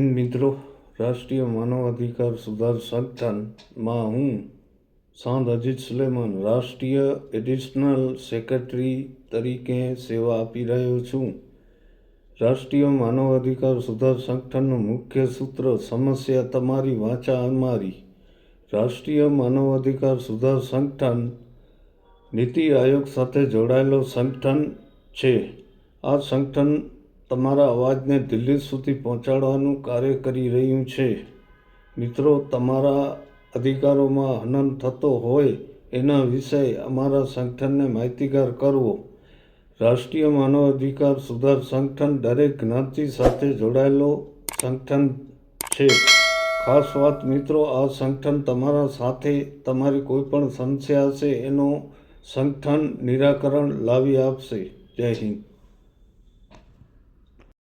મિત્રો, રાષ્ટ્રીય માનવ અધિકાર સુધાર સંગઠનમાં હું સાંદ અજીત સુલેમાન, રાષ્ટ્રીય એડિશનલ સેક્રેટરી તરીકે સેવા આપી રહ્યો છું. રાષ્ટ્રીય માનવ અધિકાર સુધાર સંગઠનનું મુખ્ય સૂત્ર, સમસ્યા તમારી, વાંચા અમારી. રાષ્ટ્રીય માનવ અધિકાર સુધાર સંગઠન નીતિ આયોગ સાથે જોડાયેલો સંગઠન છે. આ સંગઠન તમારા અવાજને દિલ્હી સુધી પહોંચાડવાનું કાર્ય કરી રહ્યું છે. મિત્રો, તમારા અધિકારોમાં હનન થતો હોય એના વિશે અમારા સંગઠનને માહિતીગાર કરવો. રાષ્ટ્રીય માનવ અધિકાર સુધાર સંગઠન દરેક જ્ઞાતિ સાથે જોડાયેલો સંગઠન છે. ખાસ વાત, મિત્રો, આ સંગઠન તમારા સાથે તમારી કોઈ પણ સમસ્યા હશે એનો સંગઠન નિરાકરણ લાવી આપશે. જય હિન્દ.